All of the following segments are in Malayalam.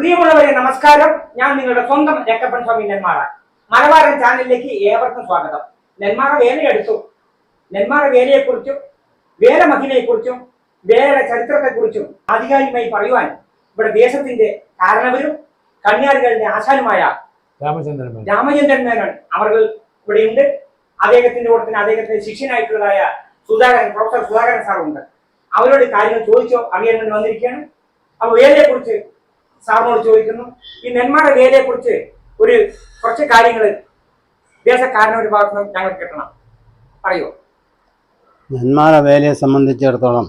പ്രിയമുള്ളവരെ നമസ്കാരം. ഞാൻ നിങ്ങളുടെ സ്വന്തം രക്കപ്പൻ സ്വാമി നെന്മാറ. മലബാരൻ ചാനലിലേക്ക് ഏവർക്കും സ്വാഗതം. നെന്മാറ വേലയെടുത്തു. നെന്മാറ വേലയെക്കുറിച്ചും വേല മഹിമയെക്കുറിച്ചും വേലയുടെ ചരിത്രത്തെക്കുറിച്ചും ആധികാരികമായി പറയുവാൻ ഇവിടെ ദേശത്തിന്റെ കാരണവരും കന്യാരികളുടെ ആശാനുമായ രാമചന്ദ്രൻ മേനോൻ. രാമചന്ദ്രൻ മേനോൻ അവർ ഇവിടെയുണ്ട് അദ്ദേഹത്തിന്റെ കൂടെ തന്നെ അദ്ദേഹത്തിന്റെ ശിഷ്യനായിട്ടുള്ളതായ സുധാകരൻ പ്രൊഫസർ സുധാകരൻ സാറുണ്ട്. അവരോട് കാര്യങ്ങൾ ചോദിച്ചോ അറിയാൻ വേണ്ടി വന്നിരിക്കുകയാണ്. അപ്പൊ വേലയെ കുറിച്ച് സാറിനോട് ചോദിക്കുന്നു ഈ നെന്മാറ വേലയെ കുറിച്ച് ഒരു കുറച്ച് കാര്യങ്ങൾ ദേശക്കാരനൊരു ഭാഗത്ത് നിന്ന് ഞങ്ങൾ കിട്ടണം പറയുമോ നെന്മാറ വേലയെ സംബന്ധിച്ചിടത്തോളം.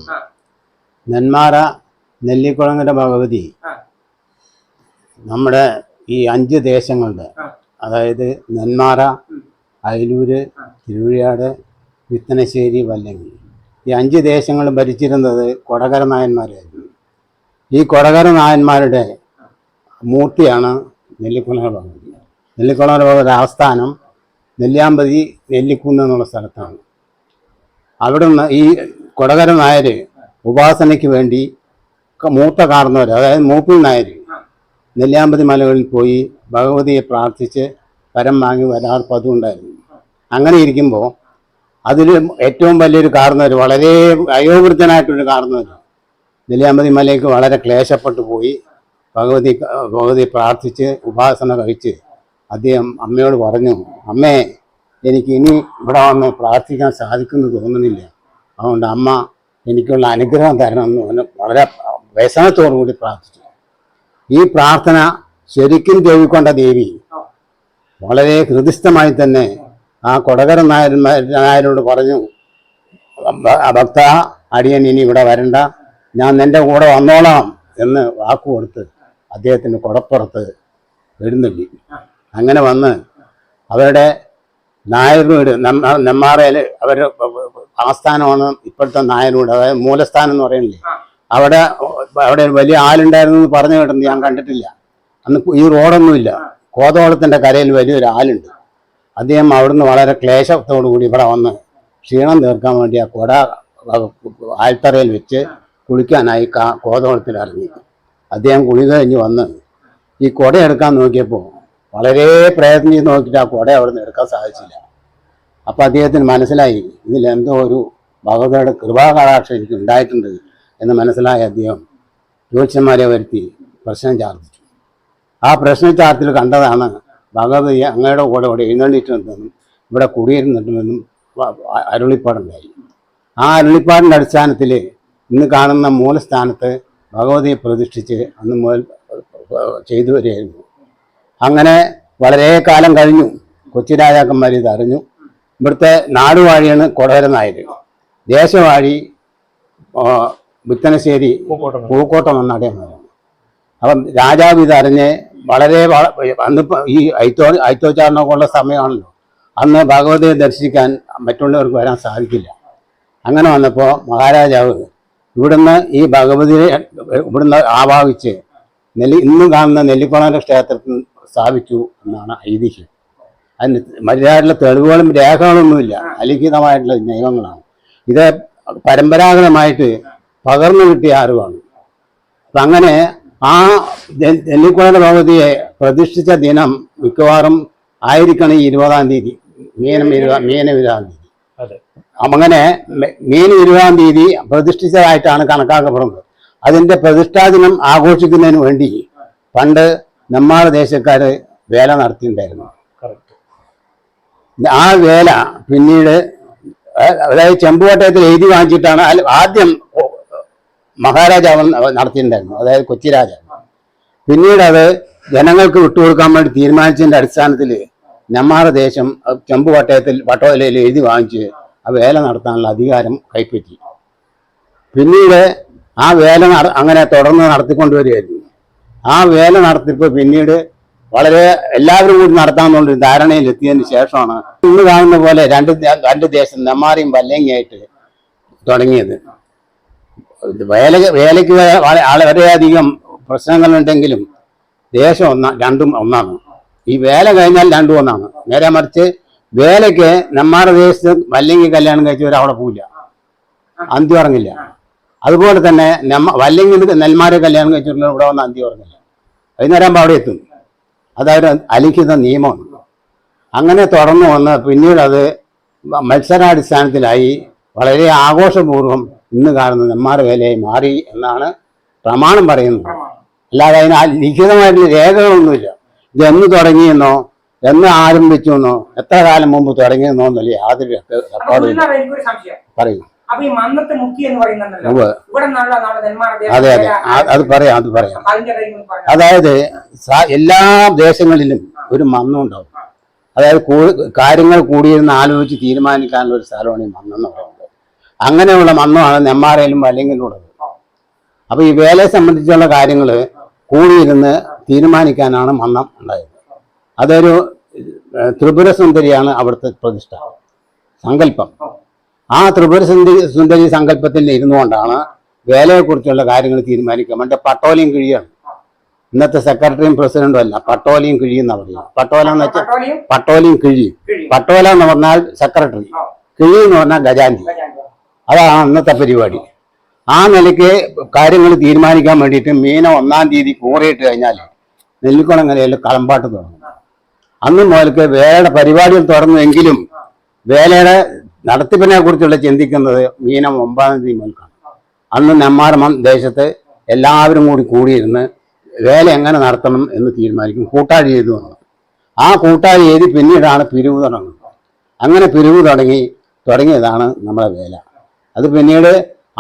നെന്മാറ നെല്ലിക്കുളങ്ങര ഭഗവതി നമ്മുടെ ഈ അഞ്ച് ദേശങ്ങളുടെ അതായത് നെന്മാറ. അയലൂര് ആ. വിത്തനശ്ശേരി വല്ലങ്ങി ഈ അഞ്ച് ദേശങ്ങളും ഭരിച്ചിരുന്നത് കൊടകര നായന്മാരായിരുന്നു ഈ കൊടകര നായന്മാരുടെ മൂർത്തിയാണ് നെല്ലിക്കുളങ്ങര ഭഗവതി. നെല്ലിക്കുളങ്ങര ഭഗവതി ആസ്ഥാനം നെല്ലിയാമ്പതി നെല്ലിക്കുന്ന് എന്നുള്ള സ്ഥലത്താണ്. അവിടെ നിന്ന് ഈ കൊടകര നായർ ഉപാസനയ്ക്ക് വേണ്ടി മൂത്ത കാർന്നവർ അതായത് മൂപ്പിൽ നായർ നെല്ലിയാമ്പതി മലകളിൽ പോയി ഭഗവതിയെ പ്രാർത്ഥിച്ച് പരം വാങ്ങി വരാർ പതിവുണ്ടായിരുന്നു അങ്ങനെ ഇരിക്കുമ്പോൾ അതിൽ ഏറ്റവും വലിയൊരു കാർന്നവർ വളരെ അയോവൃദ്ധനായിട്ടൊരു കാർന്നവർ നെല്ലിയാമ്പതി മലയ്ക്ക് വളരെ ക്ലേശപ്പെട്ടു പോയി. ഭഗവതി ഭഗവതി പ്രാർത്ഥിച്ച് ഉപാസന കഴിച്ച് അദ്ദേഹം അമ്മയോട് പറഞ്ഞു അമ്മേ എനിക്ക് ഇനി ഇവിടെ വന്ന് പ്രാർത്ഥിക്കാൻ സാധിക്കുമെന്ന് തോന്നുന്നില്ല. അതുകൊണ്ട് അമ്മ എനിക്കുള്ള അനുഗ്രഹം തരണമെന്ന് പറഞ്ഞ് വളരെ വ്യസനത്തോടു കൂടി പ്രാർത്ഥിച്ചു. ഈ പ്രാർത്ഥന ശരിക്കും ദേവിക്കൊണ്ട ദേവി. വളരെ ഹൃദിസ്ഥമായി തന്നെ ആ കൊടകര നായരോട് പറഞ്ഞു "ഭ- ഭക്ത അടിയൻ ഇനി ഇവിടെ വരണ്ട. ഞാൻ നിന്റെ കൂടെ വന്നോളാം എന്ന് വാക്ക് കൊടുത്ത് അദ്ദേഹത്തിന് കൊടപ്പുറത്ത് വരുന്നുണ്ട്. അങ്ങനെ വന്ന് അവരുടെ നായർ വീട് നെമ്മ- നെമ്മാറയിൽ അവരുടെ ആസ്ഥാനമാണ് ഇപ്പോഴത്തെ നായർ വീട് അതായത് മൂലസ്ഥാനം എന്ന് പറയുന്നില്ലേ? അവിടെ അവിടെ ഒരു വലിയ ആലുണ്ടായിരുന്നു എന്ന് പറഞ്ഞു കേട്ടെന്ന് ഞാൻ കണ്ടിട്ടില്ല. അന്ന് ഈ റോഡൊന്നുമില്ല. കോതോളത്തിന്റെ കരയിൽ വലിയൊരു ആലുണ്ട്. അദ്ദേഹം അവിടുന്ന് വളരെ ക്ലേശത്തോടു കൂടി ഇവിടെ വന്ന് ക്ഷീണം തീർക്കാൻ വേണ്ടി ആ കൊട ആൽത്തറയിൽ വെച്ച് കുളിക്കാനായി കാ കോതോളത്തിൽ ഇറങ്ങി അദ്ദേഹം കുളി കഴിഞ്ഞ് വന്ന് ഈ കുട എടുക്കാൻ നോക്കിയപ്പോൾ വളരെ പ്രയത്നം ചെയ്ത് നോക്കിയിട്ട് ആ കുട അവിടെ നിന്ന് എടുക്കാൻ സാധിച്ചില്ല. അപ്പോൾ അദ്ദേഹത്തിന് മനസ്സിലായി ഇതിൽ എന്തോ ഒരു ഭഗവതിയുടെ കൃപാകടാക്ഷം എനിക്ക് ഉണ്ടായിട്ടുണ്ട് എന്ന് മനസ്സിലായ അദ്ദേഹം ജ്യോതിഷന്മാരെ വരുത്തി പ്രശ്നം ചാർത്തിച്ചു. ആ പ്രശ്ന ചാർത്തിൽ കണ്ടതാണ് ഭഗവതി അങ്ങയുടെ കൂടെ ഇവിടെ എഴുന്നള്ളിട്ടുണ്ടെന്നും ഇവിടെ കുടിയിരുന്നിട്ടുണ്ടെന്നും അരുളിപ്പാടുണ്ടായി. ആ അരുളിപ്പാടിന്റെ അടിസ്ഥാനത്തിൽ ഇന്ന് കാണുന്ന മൂലസ്ഥാനത്ത് ഭഗവതിയെ പ്രതിഷ്ഠിച്ച് അന്ന് മുതൽ ചെയ്തു വരികയായിരുന്നു. അങ്ങനെ വളരെ കാലം കഴിഞ്ഞു. കൊച്ചി രാജാക്കന്മാർ ഇത് അറിഞ്ഞു ഇവിടുത്തെ നാടുവാഴിയാണ് കൊടകര നായർ ദേശവാഴി ബുത്തനശ്ശേരി പൂക്കോട്ടം. എന്ന അടയമാണ് അപ്പം രാജാവ് ഇതറിഞ്ഞ് വളരെ അന്ന് ഈ ഐത്തോ ഐത്തോച്ചാരണമൊക്കെ ഉള്ള സമയമാണല്ലോ. അന്ന് ഭഗവതിയെ ദർശിക്കാൻ മറ്റുള്ളവർക്ക് വരാൻ സാധിക്കില്ല. അങ്ങനെ വന്നപ്പോൾ മഹാരാജാവ് ഇവിടുന്ന് ഈ ഭഗവതിയെ ഇവിടുന്ന് ആവാഹിച്ച് നെല്ലി ഇന്നും കാണുന്ന നെല്ലിക്കുളങ്ങര ക്ഷേത്രത്തിൽ സ്ഥാപിച്ചു എന്നാണ് ഐതിഹ്യം. അതിന് മര്യാദയുള്ള തെളിവുകളും രേഖകളൊന്നുമില്ല. അലിഖിതമായിട്ടുള്ള നിയമങ്ങളാണ്. ഇത് പരമ്പരാഗതമായിട്ട് പകർന്നു കിട്ടിയ അറിവാണ്. അപ്പം അങ്ങനെ ആ നെ- നെല്ലിക്കുളങ്ങര ഭഗവതിയെ പ്രതിഷ്ഠിച്ച ദിനം മിക്കവാറും ആയിരിക്കണം ഈ ഇരുപതാം തീയതി മീനം ഇരുപതാം മീനം ഇരുപതാം തീയതി അങ്ങനെ മീൻ ഇരുപതാം തീയതി പ്രതിഷ്ഠിച്ചതായിട്ടാണ് കണക്കാക്കപ്പെടുന്നത്. അതിന്റെ പ്രതിഷ്ഠാ ദിനം ആഘോഷിക്കുന്നതിന് വേണ്ടി പണ്ട് നെമ്മാറ ദേശക്കാർ വേല നടത്തിയിട്ടുണ്ടായിരുന്നു. ആ വേല പിന്നീട് അതായത് ചെമ്പുകോട്ടയത്തിൽ എഴുതി വാങ്ങിച്ചിട്ടാണ് ആദ്യം മഹാരാജാവ് നടത്തിയിട്ടുണ്ടായിരുന്നു. അതായത് കൊച്ചി രാജാവ്. പിന്നീട് അത് ജനങ്ങൾക്ക് വിട്ടുകൊടുക്കാൻ വേണ്ടി തീരുമാനിച്ചതിന്റെ അടിസ്ഥാനത്തിൽ നെമ്മാറ ദേശം ചെമ്പുവട്ടയത്തിൽ ചെമ്പുകോട്ടയത്തിൽ പട്ടോലയിൽ എഴുതി വാങ്ങിച്ച് ആ വേല നടത്താനുള്ള അധികാരം കൈപ്പറ്റി. പിന്നീട് ആ വേല അങ്ങനെ തുടർന്ന് നടത്തിക്കൊണ്ടുവരികയായിരുന്നു ആ വേല നടത്തിപ്പ് പിന്നീട് വളരെ എല്ലാവരും കൂടി നടത്താമെന്നുള്ള ധാരണയിൽ എത്തിയതിന് ശേഷമാണ് ഇന്ന് കാണുന്ന പോലെ രണ്ട് രണ്ട് ദേശം നെമ്മാറിയും വല്ലങ്ങിയായിട്ട് തുടങ്ങിയത്. വേല വേലയ്ക്ക് വളരെയധികം പ്രശ്നങ്ങളുണ്ടെങ്കിലും ദേശം ഒന്നാ രണ്ടും ഒന്നാണ്. ഈ വേല കഴിഞ്ഞാൽ രണ്ടും ഒന്നാണ്. നേരെ മറിച്ച് വേലയ്ക്ക് നെമ്മാറ ദേശത്ത് വല്ലെങ്കിൽ കല്യാണം കഴിച്ചവർ അവിടെ പോവില്ല. അന്തി ഉറങ്ങില്ല. അതുപോലെ തന്നെ നമ്മ വല്ലങ്ങി നെന്മാരെ കല്യാണം കഴിച്ചിട്ടുള്ള ഇവിടെ വന്ന് അന്തി ഉറങ്ങില്ല. വൈകുന്നേരം ആകുമ്പോൾ അവിടെ എത്തും. അതവർ അലിഖിത നിയമമാണ്. അങ്ങനെ തുടർന്ന് വന്ന് പിന്നീട് അത് മത്സരാടിസ്ഥാനത്തിലായി വളരെ ആഘോഷപൂർവം ഇന്ന് കാണുന്ന നെന്മാറ വേലയായി മാറി എന്നാണ് പ്രമാണം പറയുന്നത്. അല്ലാതെ അതിന് ലിഖിതമായിട്ടുള്ള രേഖകളൊന്നുമില്ല. ഇത് എന്ന് തുടങ്ങിയെന്നോ എന്ന് ആരംഭിച്ചു എന്നോ എത്ര കാലം മുമ്പ് തുടങ്ങിയെന്നോ എന്നല്ലേ യാതൊരു സംശയം. പറയും. അതെ അതെ. അത് പറയാം അത് പറയാം. അതായത് എല്ലാ ദേശങ്ങളിലും ഒരു മന്നം ഉണ്ടാവും അതായത് കാര്യങ്ങൾ കൂടിയിരുന്ന് ആലോചിച്ച് തീരുമാനിക്കാനുള്ള ഒരു സ്ഥലമാണ് ഈ മന്നെന്ന് പറയുന്നത്. അങ്ങനെയുള്ള മന്നമാണ് നെമ്മാറയിലും വല്ലെങ്കിലും ഉള്ളത്. അപ്പൊ ഈ വേലയെ സംബന്ധിച്ചുള്ള കാര്യങ്ങൾ കൂടിയിരുന്ന് തീരുമാനിക്കാനാണ് മന്നം ഉണ്ടായത്. അതൊരു ത്രിപുര സുന്ദരിയാണ് അവിടുത്തെ പ്രതിഷ്ഠ. സങ്കല്പം. ആ ത്രിപുര സുന്ദരി സുന്ദരി സങ്കല്പത്തിൽ ഇരുന്നുകൊണ്ടാണ് വേലയെക്കുറിച്ചുള്ള കാര്യങ്ങൾ തീരുമാനിക്കുക മറ്റേ പട്ടോലയും കിഴിയാണ്. ഇന്നത്തെ സെക്രട്ടറിയും പ്രസിഡന്റും അല്ല പട്ടോലയും കിഴിയെന്ന് പറഞ്ഞാൽ പട്ടോല എന്ന് വെച്ചാൽ പട്ടോലയും? കിഴി. പട്ടോല എന്ന് പറഞ്ഞാൽ സെക്രട്ടറി. കിഴി എന്ന് പറഞ്ഞാൽ ഗജാന്തി അതാണ് അന്നത്തെ പരിപാടി. ആ നിലയ്ക്ക് കാര്യങ്ങൾ തീരുമാനിക്കാൻ വേണ്ടിയിട്ട് മീന ഒന്നാം തീയതി കൂറിയിട്ട് കഴിഞ്ഞാൽ നെല്ലിക്കുളങ്ങരയിൽ കളമ്പാട്ട് തുടങ്ങും. അന്ന് മുതൽക്ക് വേലയുടെ പരിപാടികൾ തുടർന്നുവെങ്കിലും വേലയുടെ നടത്തിപ്പിനെ കുറിച്ചുള്ള ചിന്തിക്കുന്നത് മീനം ഒമ്പതാം തീയതി മുതൽക്കാണ്. അന്ന് നെമ്മാറമം ദേശത്ത് എല്ലാവരും കൂടി കൂടിയിരുന്ന് വേല എങ്ങനെ നടത്തണം എന്ന് തീരുമാനിക്കും. കൂട്ടാഴി ചെയ്തു വന്നു. ആ കൂട്ടാഴി ചെയ്ത് പിന്നീടാണ് പിരിവ് തുടങ്ങുന്നത്. അങ്ങനെ പിരിവ് തുടങ്ങി തുടങ്ങിയതാണ് നമ്മുടെ വേല. അത് പിന്നീട്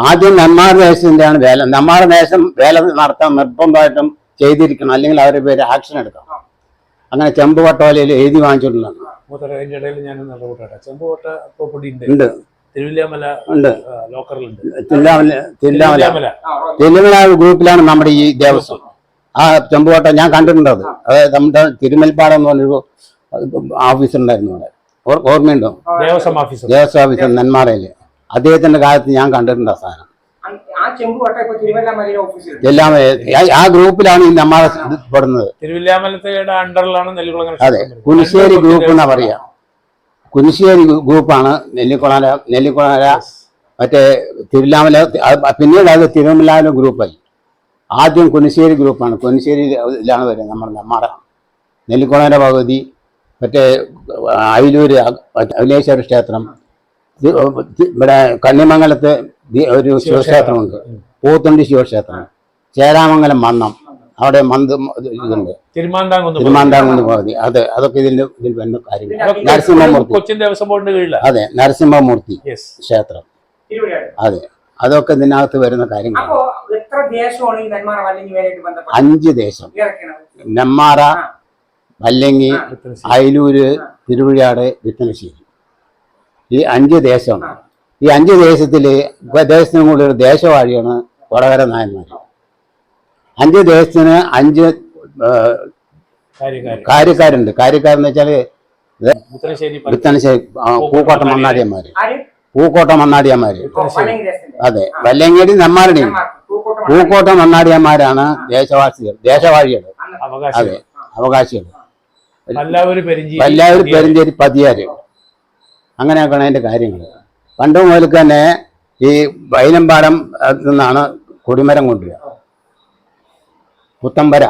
ആദ്യം നെന്മാർ ദേശത്തിന്റെയാണ് വേല. നെന്മാർ ദേശം വേല നടത്താൻ നിർബന്ധമായിട്ടും ചെയ്തിരിക്കണം. അല്ലെങ്കിൽ അവരുടെ പേര് ആക്ഷൻ എടുക്കണം. അങ്ങനെ ചെമ്പ് വട്ടോലയിൽ എഴുതി വാങ്ങിച്ചിട്ടുള്ളതാണ്. ഇടയിൽ ഞാൻ ഇപ്പോൾ പൊടി ഉണ്ട്. ഉണ്ട്. തിരുവില്ലാമല ലോക്കറിലുണ്ട്. തിരുവില്ലാമല ഗ്രൂപ്പിലാണ് നമ്മുടെ ഈ ദേവസ്വം. ആ ചെമ്പുകോട്ട ഞാൻ കണ്ടിട്ടുണ്ട് അത്. അതായത് നമ്മുടെ തിരുമൽപ്പാടം എന്ന് പറഞ്ഞൊരു ഓഫീസർ ഉണ്ടായിരുന്നു അവിടെ. ഓർ- ഓർമ്മയുണ്ടോ? ദേവസ്വം ഓഫീസർ ദേവസ്വം ഓഫീസർ നെന്മാറയിൽ അദ്ദേഹത്തിന്റെ കാലത്ത് ഞാൻ കണ്ടിട്ടുണ്ട് ആ സാധനം. എല്ലാം ആ- ആ ഗ്രൂപ്പിലാണ് ഈ നമ്മളെ പെടുന്നത്. തിരുവില്ലാമലത്തയുടെ അണ്ടറിലാണ് നെല്ലിക്കുളങ്ങര അതെ കുനിശ്ശേരി ഗ്രൂപ്പ് എന്നാ പറയാ. കുനിശ്ശേരി ഗ്രൂപ്പാണ് നെല്ലിക്കുളാല നെല്ലിക്കുളാല മറ്റേ തിരുവല്ലാമല പിന്നീട് അത് തിരുവല്ലാമല ഗ്രൂപ്പായി. ആദ്യം കുനിശ്ശേരി ഗ്രൂപ്പാണ്. കുനിശ്ശേരിയിലാണ് വരുന്നത് നമ്മുടെ നമ്മുടെ നെല്ലിക്കുളാല ഭഗവതി മറ്റേ അയിലൂര് അവിലേശ്വര ക്ഷേത്രം ഇവിടെ കണ്ണിമംഗലത്ത് ദി- ഒരു ശിവക്ഷേത്രമുണ്ട്. പൂത്തുണ്ടി ശിവക്ഷേത്രം. ചേരാമംഗലം മന്നം. അവിടെ മന്ത് ഇതുണ്ട്. തിരുമാന്താങ്കുന്ന് തിരുമാന്താംകുന്ന് അതെ അത് അതൊക്കെ ഇതിന്റെ ഇതിൽ വരുന്ന കാര്യങ്ങൾ. നരസിംഹമൂർത്തി. കൊച്ചിൻ ദേവസ്വം ബോർഡിന്റെ കീഴിൽ അതെ നരസിംഹമൂർത്തി ക്ഷേത്രം. അതെ. അതൊക്കെ ഇതിനകത്ത് വരുന്ന വേലയായിട്ട് അഞ്ച് ദേശം. നെന്മാറ വല്ലങ്ങി അയലൂര് തിരുവിഴാട് വിത്തനശ്ശേരി ഈ അഞ്ച് ദേശമാണ് ഈ അഞ്ച് ദേശത്തിൽ ദേശത്തിനും കൂടി ഒരു ദേശവാഴിയാണ് കൊടകര നായന്മാർ. അഞ്ച് ദേശത്തിന് അഞ്ച് കാര്യക്കാരുണ്ട്. കാര്യക്കാരെന്ന് വെച്ചാൽ മുത്തലശ്ശേരി വിത്തനശ്ശേരി പൂക്കോട്ടം മണ്ണാടിയന്മാര്. പൂക്കോട്ട മണ്ണാടിയന്മാര്. അതെ. വല്ലങ്ങേടി നമ്മാരുടെയും. പൂക്കോട്ട മണ്ണാടിയന്മാരാണ് ദേശവാസികൾ ദേശവാഴികൾ അതെ അവകാശികൾ. എല്ലാവരും പെരിഞ്ചേരി പതിയാര്. അങ്ങനെയൊക്കെയാണ് അതിന്റെ കാര്യങ്ങൾ. പണ്ട് മുതൽക്ക് തന്നെ ഈ വൈനമ്പാടം നിന്നാണ് കൊടിമരം കൊണ്ടുവരിക. പുത്തമ്പര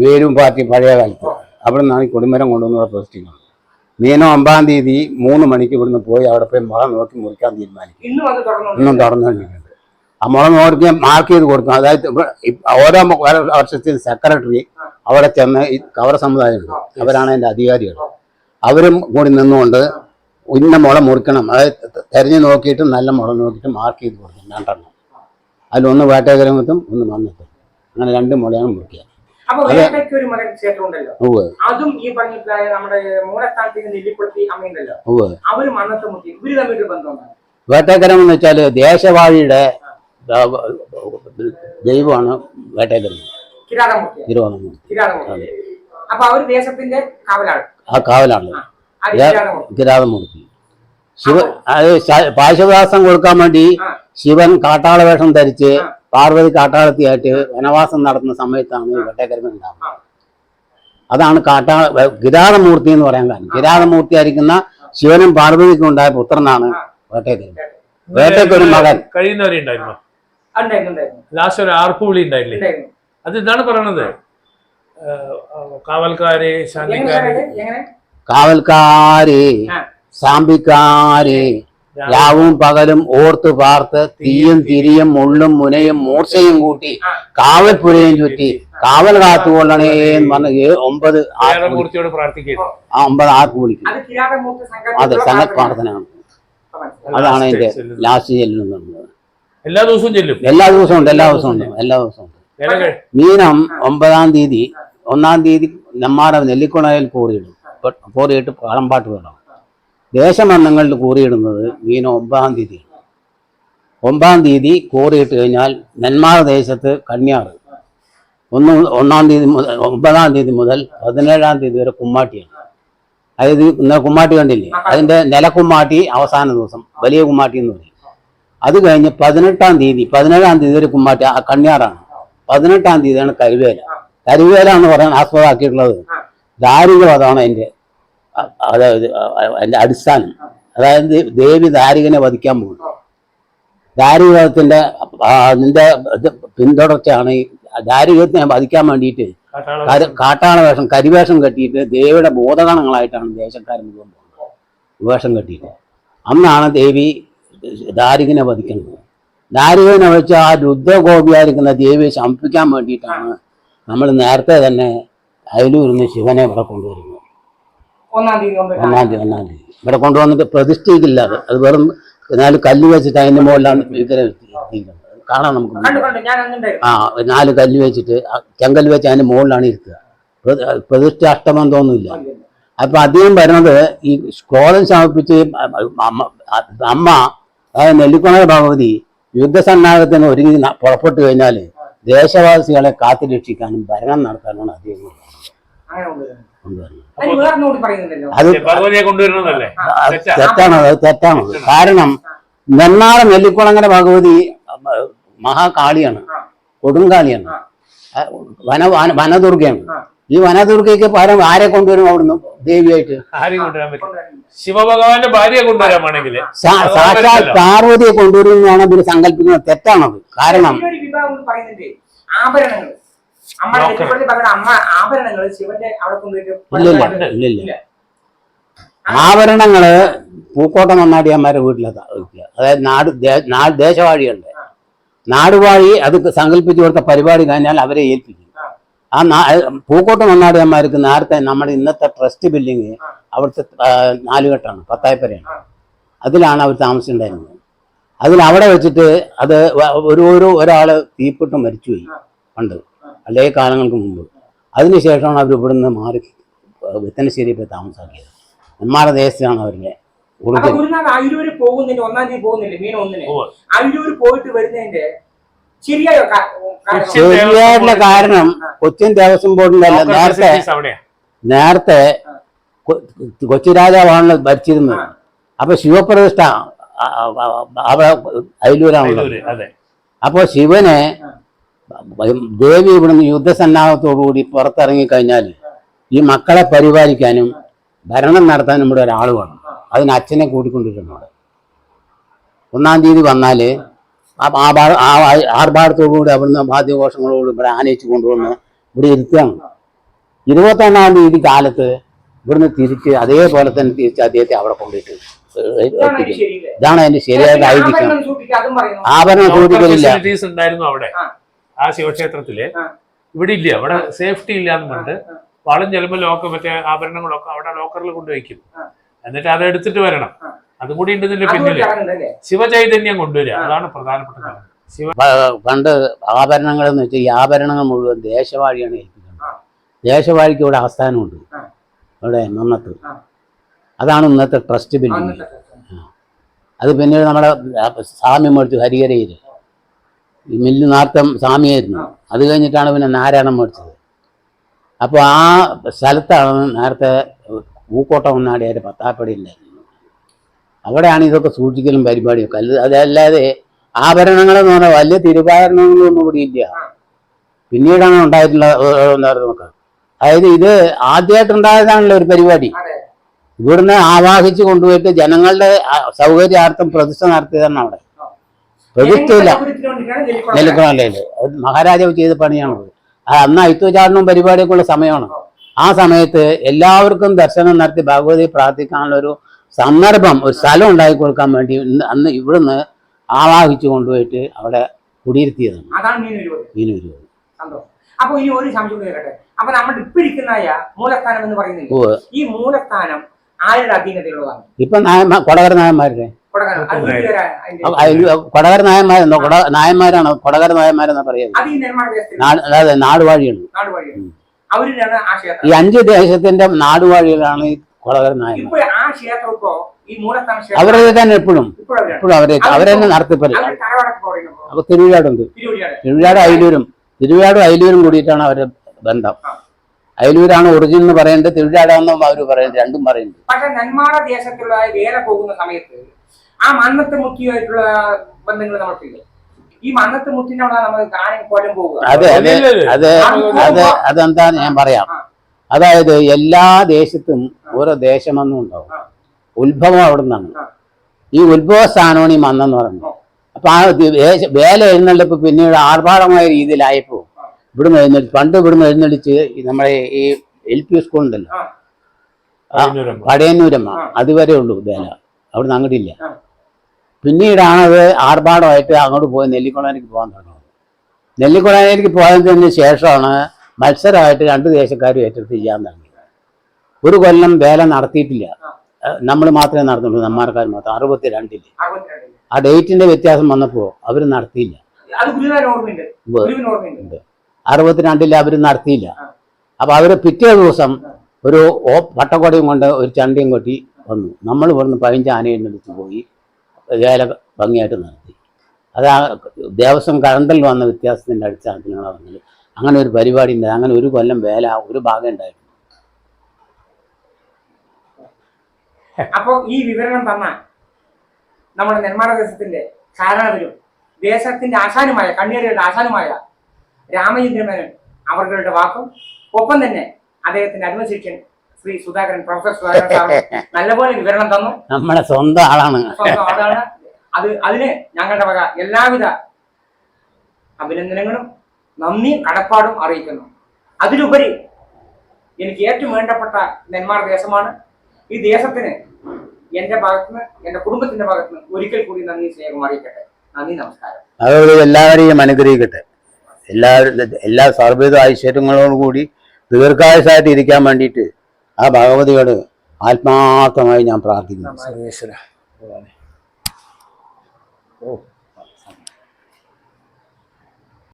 വേരും പാർട്ടി പഴയ കാലത്ത് അവിടെ നിന്നാണ് ഈ കൊടിമരം കൊണ്ടുവന്നുള്ള പ്രതിഷ്ഠിക്കുന്നത് മീനോ ഒമ്പതാം തീയതി മൂന്ന് മണിക്ക് ഇവിടുന്ന് പോയി അവിടെ പോയി മുള നോക്കി മുറിക്കാൻ തീരുമാനിക്കും. ഇന്നും തുറന്നുകൊണ്ടിരിക്കുന്നുണ്ട് ആ മുള നോക്കി മാർക്ക് ചെയ്ത് കൊടുക്കും അതായത് ഓരോ വർഷത്തിൽ സെക്രട്ടറി അവിടെ ചെന്ന് ഈ കവറ സമുദായമുണ്ട് അവരാണ് അതിന്റെ അധികാരികൾ. അവരും കൂടി നിന്നുകൊണ്ട് ഇന്ന മുള മുറിക്കണം. അതായത് തിരഞ്ഞു നോക്കിയിട്ട് നല്ല മുള നോക്കിയിട്ട് മാർക്ക് ചെയ്ത് കൊടുക്കും രണ്ടെണ്ണം. അതിലൊന്ന് വേട്ടകരമത്തും ഒന്ന് മണ്ണത്തും അങ്ങനെ രണ്ട് മുളയാണ് മുറിക്കുക വേട്ടേക്കരം എന്ന് വെച്ചാൽ ദേശവാഴിയുടെ ദൈവമാണ് വേട്ടക്കരം. കാവലാണ്. ആ കാവലാണ്. കിരാതമൂർത്തി കിരാതമൂർത്തി ശിവ അത് ശ- കൊടുക്കാൻ വേണ്ടി ശിവൻ കാട്ടാള വേഷം ധരിച്ച്. പാർവതി കാട്ടാളത്തിയായിട്ട് വനവാസം നടത്തുന്ന സമയത്താണ് ഈ വെട്ടക്കരമൻ ഉണ്ടാകുന്നത് അതാണ് കാട്ടാള കിരാതമൂർത്തി എന്ന് പറയാൻ കാരണം. കിരാതമൂർത്തി ആയിരിക്കുന്ന ശിവനും പാർവതിക്കും ഉണ്ടായ പുത്രനാണ് വേട്ടക്കരമൻ വേട്ടക്കൊരു മകൻ. കഴിയുന്നവരെ ഉണ്ടായിരുന്നു? ഉണ്ടായിരുന്നു ഉണ്ടായിരുന്നു. ലാസ്റ്റ് ഒരു ഉണ്ടായില്ലേ? അത് ഇതാണ് പറയണത്? കാവൽക്കാരെ ശാന്തിക്കാരെ? കാവൽക്കാരെ. സാമ്പിക്കാരെ രാവും പകലും ഓർത്ത് പാർത്ത് തീയും തിരിയും. മുള്ളും മുനയും മൂർച്ചയും കൂട്ടി കാവൽ കാവൽപ്പുരയും ചുറ്റി കാവൽ കാത്തുകൊള്ളണേ എന്ന് പറഞ്ഞ ഒമ്പത് ആ ഒമ്പത് ആർക്ക് വിളിക്കും അത് സംഘ പ്രാർത്ഥനയാണ്. അതാണ് അതിന്റെ ലാസ്റ്റ് ചെല്ലുന്നത് എല്ലാ ദിവസവും ചെല്ലും? എല്ലാ ദിവസവും ഉണ്ട് എല്ലാ ദിവസവും ഉണ്ട് എല്ലാ ദിവസവും ഉണ്ട്. മീനം ഒമ്പതാം തീയതി ഒന്നാം തീയതി നെമ്മാറ നെല്ലിക്കുണയിൽ ഇപ്പൊ കൂറിയിട്ട് കളമ്പാട്ട് വേണം ദേശമന്നങ്ങളിൽ കൂറിയിടുന്നത് മീനം ഒമ്പതാം തീയതി. ഒമ്പതാം തീയതി കൂറിയിട്ട് കഴിഞ്ഞാൽ നെന്മാറ ദേശത്ത് കന്യാറ് ഒന്ന് ഒന്നാം തീയതി മുതൽ ഒമ്പതാം തീയതി മുതൽ പതിനേഴാം തീയതി വരെ കുമ്മാട്ടിയാണ്. അതായത് ഇന്നലെ കുമ്മാട്ടി കണ്ടില്ലേ? നില നിലക്കുമ്മാട്ടി അവസാന ദിവസം വലിയ കുമ്മാട്ടി എന്ന് പറയും. അത് കഴിഞ്ഞ് പതിനെട്ടാം തീയതി പതിനേഴാം തീയതി വരെ കുമ്മാട്ടി ആ കന്യാറാണ് പതിനെട്ടാം തീയതിയാണ് കരുവേല. കരുവേല എന്ന് പറയാൻ ആസ്പദമാക്കിയിട്ടുള്ളത്. ദാരികവധമാണ് അതാണ് എന്റെ അതായത് എന്റെ അടിസ്ഥാനം. അതായത് ദേവി ദാരികനെ വധിക്കാൻ പോകുന്നു. ദാരികത്തിന്റെ അതിന്റെ പിന്തുടർച്ചയാണ് ഈ ദാരികത്തിനെ വധിക്കാൻ വേണ്ടിയിട്ട് കാട്ടാള വേഷം കരിവേഷം കെട്ടിയിട്ട് ദേവിയുടെ ബോധഗണങ്ങളായിട്ടാണ് ദേശക്കാരൻ മുഴുവൻ പോകുന്നത്. വേഷം കെട്ടിയിട്ട്. അന്നാണ് ദേവി ദാരികനെ വധിക്കുന്നത്. ദാരികനെ വെച്ച് ആ രുദ്രഗോപിയായിരിക്കുന്ന ദേവിയെ ശമിപ്പിക്കാൻ വേണ്ടിയിട്ടാണ് നമ്മൾ നേരത്തെ തന്നെ അയലൂരിന്ന് ശിവനെ ഇവിടെ കൊണ്ടുവരുന്നു. ഒന്നാം തീയതി. ഒന്നാം തീയതി ഒന്നാം തീയതി. ഇവിടെ കൊണ്ടുവന്നിട്ട് പ്രതിഷ്ഠിക്കില്ല അത്. അത് വെറും നാല് കല്ല് വെച്ചിട്ട് അതിന്റെ മുകളിലാണ് വിഗ്രഹം ഇരുത്തിയിരിക്കുന്നത്. കാണാം നമുക്ക് ആ നാല് കല്ല് വെച്ചിട്ട് ചെങ്കൽ വെച്ച് അതിന്റെ മുകളിലാണ് പ്ര- പ്രതിഷ്ഠ അഷ്ടമം തോന്നില്ല അപ്പൊ അദ്ദേഹം വരുന്നത് ഈ സ്കോളം സമർപ്പിച്ച് അമ്മ അതായത് നെല്ലിക്കുണ ഭഗവതി യുദ്ധസന്നാഹത്തിന് ഒരുങ്ങി പുറപ്പെട്ടു കഴിഞ്ഞാൽ ദേശവാസികളെ കാത്തുരക്ഷിക്കാനും ഭരണം നടത്താനുമാണ് അദ്ദേഹം അത് അത് തെറ്റാണ് തെറ്റാണത് അത് തെറ്റാണത് കാരണം നെന്നാള നെല്ലിക്കുളങ്ങര ഭഗവതി മഹാകാളിയാണ്. കൊടുങ്കാളിയാണ്. വന വന- വനദുർഗയാണ്. ഈ വനദുർഗയ്ക്ക് പകരം ആരെ കൊണ്ടുവരും അവിടുന്ന് ദേവിയായിട്ട്. ശിവഭഗവാന്റെ ഭാര്യയെ കൊണ്ടുവരാമാണെങ്കിൽ സാ- സാക്ഷാൽ പാർവതിയെ കൊണ്ടുവരുമെന്നാണ് അതിന് സങ്കല്പിക്കുന്നത്. തെറ്റാണത്. കാരണം ആഭരണങ്ങൾ. അമ്മ. നെറ്റിപ്പള്ളി അമ്മ ആഭരണങ്ങൾ ശിവന്റെ അവിടെ കൊണ്ടുപോയിട്ട് ഇല്ല. ആഭരണങ്ങൾ പൂക്കോട്ട മണ്ണാടിയന്മാരുടെ വീട്ടിലെത്താ അതായത് നാട് നാട് ദേശവാഴിയുണ്ട് നാടുവാഴി അത് സങ്കല്പിച്ചു കൊടുത്ത പരിപാടി കഴിഞ്ഞാൽ അവരെ ഏൽപ്പിക്കും ആ. പൂക്കോട്ട മണ്ണാടിയന്മാർക്ക് നേരത്തെ നമ്മുടെ ഇന്നത്തെ ട്രസ്റ്റ് ബിൽഡിങ്. അവിടുത്തെ നാലുകെട്ടാണ് പത്തായപ്പരയാണ്. അതിലാണ് അവർ താമസിച്ചിട്ടുണ്ടായിരുന്നത് അതിൽ അവിടെ വെച്ചിട്ട് അത് ഒരു ഒരു ഒരാൾ തീപ്പിട്ട് മരിച്ചുപോയി. പണ്ട് അതേ കാലങ്ങൾക്ക് മുമ്പ്. അതിനുശേഷമാണ് അവർ ഇവിടുന്ന് മാറി വിത്തനശ്ശേരി പോയി താമസാക്കിയത്. നെന്മാറ ദേശത്താണ് അവരുടെ അയിരൂര് പോകുന്നതിന്റെ ഒന്നാം തീയതി പോകുന്നില്ലേ? മീൻ ഒന്നിന്? അയിരൂര് പോയിട്ട് വരുന്നതിന്റെ ശരിയായ കാരണം? ശരി. ശരിയായിട്ടുള്ള കാരണം കൊച്ചിൻ ദേവസ്വം ബോർഡിന്റെ നേരത്തെ നേരത്തെ കൊച്ചി രാജാവാണല്ലോ ഭരിച്ചിരുന്നത്. ആ. അപ്പൊ ശിവപ്രതിഷ്ഠ അവിടെ അയലൂരാണല്ലോ അപ്പൊ അപ്പോൾ ശിവനെ ദേവി ഇവിടുന്ന് യുദ്ധസന്നാഹത്തോടുകൂടി പുറത്തിറങ്ങി കഴിഞ്ഞാൽ ഈ മക്കളെ പരിപാലിക്കാനും ഭരണം നടത്താനും ഇവിടെ ഒരാൾ വേണം. അതിന് അച്ഛനെ കൂട്ടിക്കൊണ്ടിരുന്നു അവിടെ ഒന്നാം തീയതി വന്നാൽ ആർഭാടത്തോടുകൂടി അവിടുന്ന് വാദ്യഘോഷങ്ങളോട് ഇവിടെ ആനയിച്ചു കൊണ്ടുവന്ന് ഇവിടെ ഇരുത്തുകയാണ്. ഇരുപത്തൊന്നാം തീയതി കാലത്ത് ഇവിടുന്ന് തിരിച്ച് അതേപോലെ തന്നെ തിരിച്ച് അദ്ദേഹത്തെ അവിടെ കൊണ്ടിട്ട് ഇതാണ് അതിന്റെ ശരിയായിട്ട് ആയിരിക്കണം ആഭരണം സൂചിക്കലില്ല ഉണ്ടായിരുന്നു അവിടെ. ആ. ശിവക്ഷേത്രത്തിൽ ഇവിടെ ഇല്ല. അവിടെ സേഫ്റ്റി ഇല്ല എന്ന് പറഞ്ഞിട്ട് വളം ചെല്ലുമ്പോൾ ലോക്ക് മറ്റേ ആഭരണങ്ങളൊക്കെ അവിടെ ലോക്കറിൽ കൊണ്ടുവയ്ക്കും. എന്നിട്ട് അത് എടുത്തിട്ട് വരണം. അതും കൂടി ഉണ്ട് ഇതിന്റെ പിന്നിൽ? ശിവചൈതന്യം കൊണ്ടുവരിക. അതാണ് പ്രധാനപ്പെട്ട കാര്യം. ശിവ പണ്ട് ആഭരണങ്ങൾ എന്ന് വെച്ചാൽ ഈ ആഭരണങ്ങൾ മുഴുവൻ ദേശവാഴിയാണ് ഏൽപ്പിക്കുന്നത്. ദേശവാഴിക്ക് ഇവിടെ ആസ്ഥാനമുണ്ട്. ഇവിടെ മന്നത്ത്. അതാണ് ഇന്നത്തെ ട്രസ്റ്റ് ബിൽഡിംഗ് അത് പിന്നീട് നമ്മുടെ സ്വാമി മേടിച്ചു ഹരിഹരയിൽ. ഈ മില്ല് നാർത്തം സ്വാമിയായിരുന്നു. അത് കഴിഞ്ഞിട്ടാണ് പിന്നെ നാരായണം മേടിച്ചത്. അപ്പോൾ ആ സ്ഥലത്താണ് നേരത്തെ പൂക്കോട്ട ഒന്നാടിയായിട്ട് പത്താപ്പടി ഉണ്ടായിരുന്നത്. അവിടെയാണ് ഇതൊക്കെ സൂക്ഷിക്കലും പരിപാടിയൊക്കെ. അല്ല അതല്ലാതെ ആഭരണങ്ങളെന്ന് പറഞ്ഞാൽ വലിയ തിരുവാഭരണങ്ങളൊന്നും ഇവിടെ ഇല്ല. പിന്നീടാണ് ഉണ്ടായിട്ടുള്ള നോക്കാം അതായത് ഇത് ആദ്യമായിട്ടുണ്ടായതാണല്ലോ ഒരു പരിപാടി. ഇവിടുന്ന് ആവാഹിച്ച് കൊണ്ടുപോയിട്ട് ജനങ്ങളുടെ സൗകര്യാർത്ഥം പ്രതിഷ്ഠ നടത്തിയതാണ് അവിടെ. അത് മഹാരാജാവ് ചെയ്ത പണിയാണത്. അത് അന്ന് അയിത്തുചാടനവും പരിപാടിയൊക്കെ ഉള്ള സമയമാണ്. ആ സമയത്ത് എല്ലാവർക്കും ദർശനം നടത്തി ഭഗവതി പ്രാർത്ഥിക്കാനുള്ള ഒരു സന്ദർഭം ഒരു സ്ഥലം ഉണ്ടാക്കി കൊടുക്കാൻ വേണ്ടി അന്ന് ഇവിടുന്ന് ആവാഹിച്ചു കൊണ്ടുപോയിട്ട് അവിടെ കുടിയിരുത്തിയതാണ്. അപ്പൊ ഇനി ഒരു സംശയം കൂടി കേട്ടെ അപ്പൊ നമ്മൾ മൂലസ്ഥാനം എന്ന് ഈ മൂലസ്ഥാനം ആരുടെ അധീനതയുള്ളതാണ് ഇപ്പൊ കൊടകര നായന്മാരുടെ? കൊടകര കൊട നായന്മാരാണ്? കൊടകര നായന്മാരെന്നാ പറയുന്നത്? അതെ നാടുവാഴിയാണ്. ഈ അഞ്ച് ദേശത്തിന്റെ നാടുവാഴികളാണ് ഈ കൊടകര നായന്മാർ അവരത് അവരെ തന്നെ എപ്പോഴും എപ്പോഴും അവരെ അവരെ തന്നെ നടത്തിപ്പൽ. അവർ തറവാടൊക്കെ പറയുന്നത് അപ്പൊ തിരുവിഴാടുണ്ട്. തിരുവിഴാട്. അയലൂരും. തിരുവിഴാടും അയലൂരും കൂടിയിട്ടാണ് അവരുടെ ബന്ധം. അയലൂരാണ് ഒറിജിൻ എന്ന് പറയുന്നത് തിരുവിഴാടാണെന്നും അവർ പറയുന്നത് രണ്ടും പറയുന്നത്. പക്ഷെ നെന്മാറ ദേശത്തുള്ള വേല പോകുന്ന സമയത്ത് ആ മണ്ണത്തെ മുത്തിയായിട്ടുള്ള ബന്ധങ്ങൾ നമുക്കില്ല ഈ മന്നത്തെ മുത്തിനുള്ള നമ്മൾ കാണാൻ കൊല്ലം പോകുക അതെ അതെ അതെ അത് ഞാൻ പറയാം. അതായത് എല്ലാ ദേശത്തും ഓരോ ദേശമെന്നും ഉണ്ടാവും. ഉത്ഭവം അവിടെ നിന്നാണ് ഈ ഉത്ഭവ സ്ഥാനമാണ് ഈ മണ്ണെന്ന് പറയുന്നത്. അപ്പൊ ആ വേല എഴുന്നള്ളിപ്പ് പിന്നീട് ആർഭാടമായ രീതിയിലായപ്പോ ഇവിടുന്ന് എഴുന്നള്ളി പണ്ട് ഇവിടുന്ന് എഴുന്നള്ളിച്ച് നമ്മളെ നമ്മുടെ ഈ എൽ പി സ്കൂൾ ഉണ്ടല്ലോ. പടയന്നൂരമ്മ. അതുവരെ ഉള്ളൂ വേല. അവിടുന്ന് അങ്ങോട്ടില്ല. ആ. പിന്നീടാണ് അത് ആർഭാടമായിട്ട് അങ്ങോട്ട് പോയി നെല്ലിക്കുളാനിക്ക് പോകാൻ തുടങ്ങുന്നത് നെല്ലിക്കുളാനിക്ക് പോയതിന് ശേഷമാണ് മത്സരമായിട്ട് രണ്ട് ദേശക്കാരും ഏറ്റെടുത്ത് ചെയ്യാൻ തുടങ്ങിയത്. ഒരു കൊല്ലം വേല നടത്തിയിട്ടില്ല. നമ്മൾ മാത്രമേ നടന്നുള്ളൂ നമ്മാർക്കാർ മാത്രം. അറുപത്തി രണ്ടിൽ അറുപത്തിരണ്ടിൽ ആ ഡേറ്റിന്റെ വ്യത്യാസം വന്നപ്പോൾ അവർ നടത്തിയില്ല. അറുപത്തിരണ്ടിൽ അവർ നടത്തിയില്ല. അപ്പൊ അവർ പിറ്റേ ദിവസം ഒരു ഓ കൊണ്ട് ഒരു ചണ്ടിയും കൊട്ടി വന്നു. നമ്മൾ ഇവിടുന്ന് പതിനഞ്ച് ആനയും എടുത്ത് പോയി. വേല ഭംഗിയായിട്ട് നടത്തി. അത് ആ ദേവസ്വം കറണ്ടിൽ വന്ന വ്യത്യാസത്തിന്റെ അടിസ്ഥാനത്തിലാണ് വന്നത്. അങ്ങനെ ഒരു പരിപാടി ഉണ്ടായി. അങ്ങനെ ഒരു കൊല്ലം വേല ഒരു ഭാഗം ഉണ്ടായിരുന്നു. അപ്പോൾ ഈ വിവരണം തന്ന നമ്മുടെ നിർമ്മാണ ദേശത്തിന്റെ കാരണവരും ദേശത്തിന്റെ ആശാനുമായ കണ്ണിയരുടെ ആശാനുമായ രാമചന്ദ്രമേനൻ അവരുടെ വാക്കും ഒപ്പം തന്നെ അദ്ദേഹത്തിന്റെ അരുമശിഷ്യൻ ശ്രീ സുധാകരൻ പ്രൊഫസർ സുധാകരൻ സാർ നല്ലപോലെ വിവരണം തന്നു. നമ്മുടെ സ്വന്തം ആളാണ്. സ്വന്തം അത് അതിന് ഞങ്ങളുടെ വക എല്ലാവിധ അഭിനന്ദനങ്ങളും നന്ദിയും കടപ്പാടും അറിയിക്കുന്നു. അതിലുപരി എനിക്ക് ഏറ്റവും വേണ്ടപ്പെട്ട നെന്മാർ ദേശമാണ്. ഈ ദേശത്തിന് എന്റെ ഭാഗത്തുനിന്ന് എന്റെ കുടുംബത്തിന്റെ ഭാഗത്തുനിന്ന് ഒരിക്കൽ കൂടി നന്ദി സ്നേഹം അറിയിക്കട്ടെ. നന്ദി നമസ്കാരം. അതുപോലെ എല്ലാവരെയും അനുഗ്രഹിക്കട്ടെ. എല്ലാവരും എല്ലാ സർവത ഐശ്വര്യങ്ങളോടും കൂടി ദീർഘായുസായിട്ട് ഇരിക്കാൻ വേണ്ടിയിട്ട് ആ ഭഗവതിയോട് ആത്മാർത്ഥമായി ഞാൻ പ്രാർത്ഥിക്കുന്നു. ഓ